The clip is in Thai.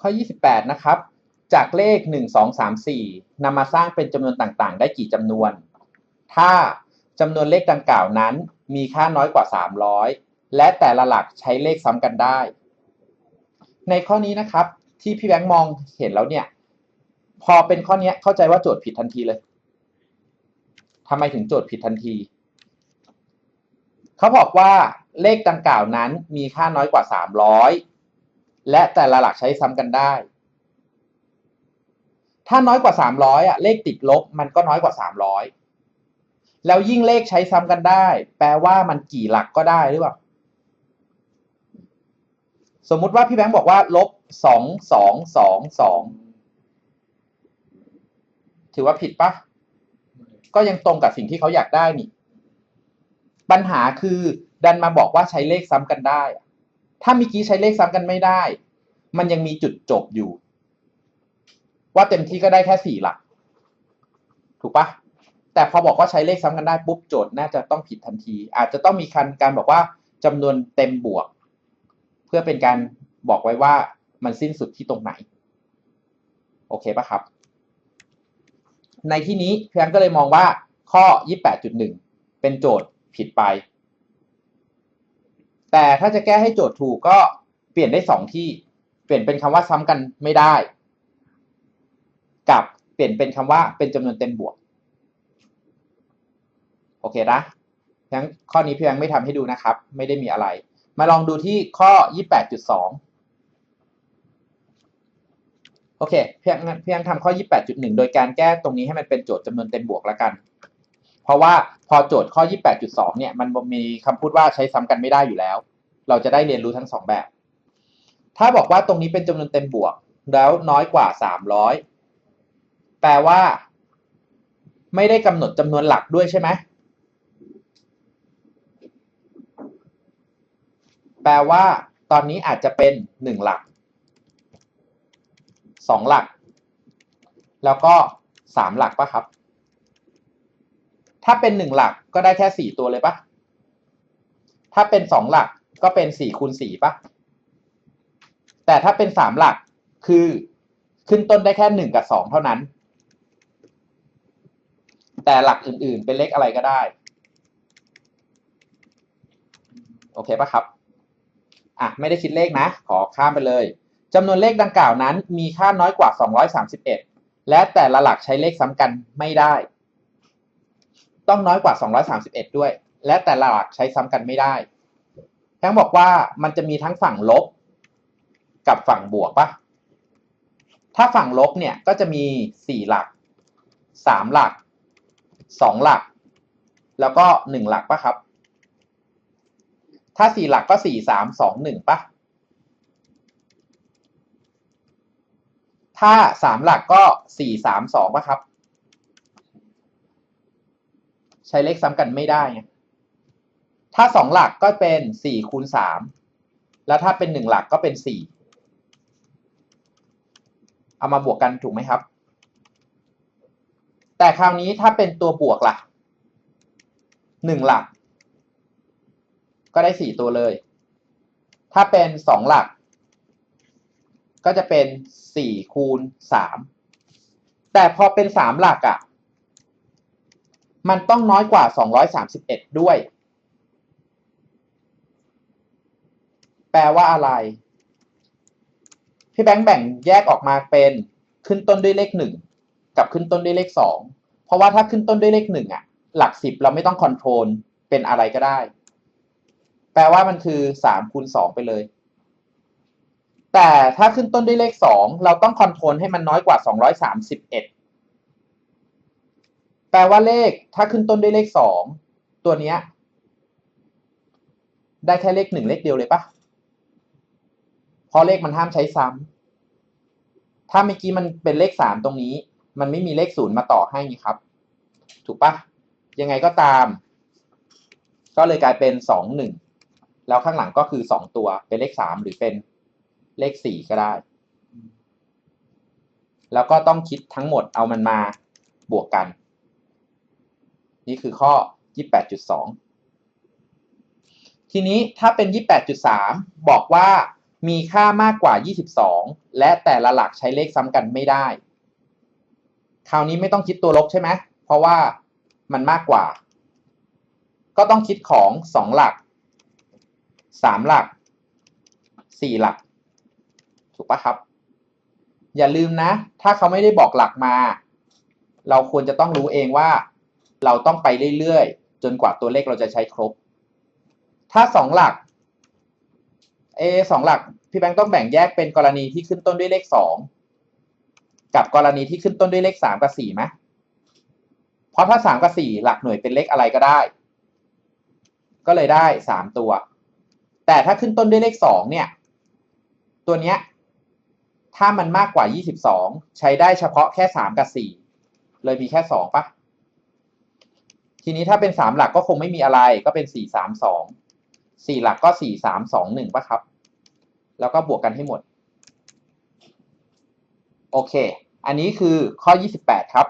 ข้อ 28 นะครับ จากเลข 1 2 3 4นำมาสร้างเป็นจำนวนต่างๆ ได้กี่จำนวน ถ้าจำนวนเลขดังกล่าวนั้นมีค่าน้อยกว่า 300 และแต่ละหลักใช้เลขซ้ำกันได้ ในข้อนี้นะครับที่พี่แบงค์มองเห็นแล้วเนี่ย พอเป็นข้อนี้เข้าใจว่าโจทย์ผิดทันทีเลยทำไมถึงโจทย์ผิดทันที เขาบอกว่าเลขดังกล่าวนั้นมีค่าน้อยกว่า 300 และแต่ละหลักใช้ซ้ำกันได้ ถ้าน้อยกว่า 300อะเลขติดลบมันก็น้อยกว่า 300 แล้วยิ่งเลขใช้ซ้ำกันได้ แปลว่ามันกี่หลักก็ได้หรือเปล่า สมมุติว่าพี่แบงค์บอกว่าลบสองสองสองสองถือว่าผิดปะก็ยังตรงกับสิ่งที่เขาอยากได้นี่ ปัญหาคือดันมาบอกว่าใช้เลขซ้ำกันได้ ถ้าเมื่อกี้ใช้เลขซ้ำกันไม่ได้ มันยังมีจุดจบอยู่ ว่าเต็มที่ก็ได้แค่สี่หลัก ถูกปะแต่พอบอกว่าใช้เลขซ้ำกันได้ปุ๊บโจทย์น่าจะต้องผิดทันที อาจจะต้องมีการการบอกว่าจำนวนเต็มบวก เพื่อเป็นการบอกไว้ว่ามันสิ้นสุดที่ตรงไหน โอเคปะครับ ในที่นี้เพียงก็เลยมองว่าข้อ 28.1 เป็นโจทย์ผิดไป แต่ถ้าจะแก้ให้โจทย์ถูกก็เปลี่ยนได้สองที่ เปลี่ยนเป็นคำว่าซ้ำกันไม่ได้ กับเปลี่ยนเป็นคำว่าเป็นจำนวนเต็มบวก โอเคนะงั้นข้อนี้พี่ยังไม่ทำให้ดูนะครับ ไม่ได้มีอะไร มาลองดูที่ข้อ 28.2 โอเค เพียงเพียงทำข้อ 28.1 โดยการแก้ตรงนี้ให้มันเป็นโจทย์จำนวนเต็มบวกแล้วกัน ราะว่าพอโจทย์ข้อ 28.2 เนี่ย มันมีคำพูดว่าใช้ซ้ำกันไม่ได้อยู่แล้ว เราจะได้เรียนรู้ทั้งสองแบบ ถ้าบอกว่าตรงนี้เป็นจำนวนเต็มบวก แล้วน้อยกว่า 300 แปลว่า ไม่ได้กำหนดจำนวนหลักด้วยใช่ไหม แปลว่า ตอนนี้อาจจะเป็น 1 หลัก 2 หลัก แล้วก็ 3 หลักปะครับ ถ้าเป็น1หลักก็ได้แค่4ตัวเลยปะถ้าเป็น2หลักก็เป็น4คูณ4ปะแต่ถ้าเป็น3หลักคือขึ้นต้นได้แค่1กับ2เท่านั้น แต่หลักอื่นๆเป็นเลขอะไรก็ได้ โอเคปะครับ อะ ไม่ได้คิดเลขนะ ขอข้ามไปเลยจำนวนเลขดังกล่าวนั้นมีค่าน้อยกว่า 231 และแต่ละหลักใช้เลขซ้ำกันไม่ได้ ต้องน้อยกว่า 231 ด้วย และแต่ละหลักใช้ซ้ำกันไม่ได้ทั้งบอกว่ามันจะมีทั้งฝั่งลบกับฝั่งบวกปะถ้าฝั่งลบเนี่ยก็จะมี 4 หลัก 3 หลัก 2 หลัก แล้วก็ 1 หลักปะครับ ถ้า 4 หลักก็ 4 3 2 1ปะถ้า 3 หลักก็ 4 3 2ปะครับ ใช้เลขซ้ำกันไม่ได้ไงถ้า2หลักก็เป็น4คูณ3แล้วถ้าเป็น1หลักก็เป็น4เอามาบวกกันถูกไหมครับ แต่คราวนี้ถ้าเป็นตัวบวกล่ะ1หลัก ก็ได้4ตัวเลย ถ้าเป็น2หลัก ก็จะเป็น4คูณ3แต่พอเป็น3หลักอะ่ะ มันต้องน้อยกว่า 231 ด้วย แปลว่าอะไร พี่แบงค์แบ่งแยกออกมาเป็นขึ้นต้นด้วยเลข 1 กับขึ้นต้นด้วยเลข 2 เพราะว่าถ้าขึ้นต้นด้วยเลข1อะ หลัก 10 เราไม่ต้องคอนโทรลเป็นอะไรก็ได้ แปลว่ามันคือ3คูณ2ไปเลย แต่ถ้าขึ้นต้นด้วยเลข 2 เราต้องคอนโทรลให้มันน้อยกว่า 231 แปลว่าเลขถ้าขึ้นต้นด้วยเลข2ตัวเนี้ย ได้แค่เลข1เลขเดียวเลยปะเพราะเลขมันห้ามใช้ซ้ำถ้าเมื่อกี้มันเป็นเลข3ตรงนี้ มันไม่มีเลข0มาต่อให้นี่ครับ ถูกปะยังไงก็ตาม ก็เลยกลายเป็น2 1แล้วข้างหลังก็คือ2ตัวเป็นเลข3หรือเป็นเลข4ก็ได้ แล้วก็ต้องคิดทั้งหมดเอามันมาบวกกัน นี่คือข้อ 28.2 ทีนี้ถ้าเป็น 28.3 บอกว่ามีค่ามากกว่า 22 และแต่ละหลักใช้เลขซ้ำกันไม่ได้ คราวนี้ไม่ต้องคิดตัวลบใช่ไหม เพราะว่ามันมากกว่า ก็ต้องคิดของสองหลักสามหลักสี่หลัก ถูกปะครับ อย่าลืมนะ ถ้าเขาไม่ได้บอกหลักมา เราควรจะต้องรู้เองว่า เราต้องไปเรื่อยๆ จนกว่าตัวเลขเราจะใช้ครบ ถ้าสองหลักเอสองหลักพี่แบงค์ต้องแบ่งแยกเป็นกรณีที่ขึ้นต้นด้วยเลขสองกับกรณีที่ขึ้นต้นด้วยเลขสามกับสี่ไหมเพราะถ้าสามกับสี่หลักหน่วยเป็นเลขอะไรก็ได้ ก็เลยได้สามตัว แต่ถ้าขึ้นต้นด้วยเลขสองเนี่ย ตัวเนี้ยถ้ามันมากกว่ายี่สิบสองใช้ได้เฉพาะแค่สามกับสี่เลยมีแค่สองปะ ทีนี้ถ้าเป็นสามหลักก็คงไม่มีอะไรก็เป็นสี่สามสองสี่หลักก็สี่สามสองหนึ่งปะครับ แล้วก็บวกกันให้หมด โอเค อันนี้คือข้อ 28 ครับ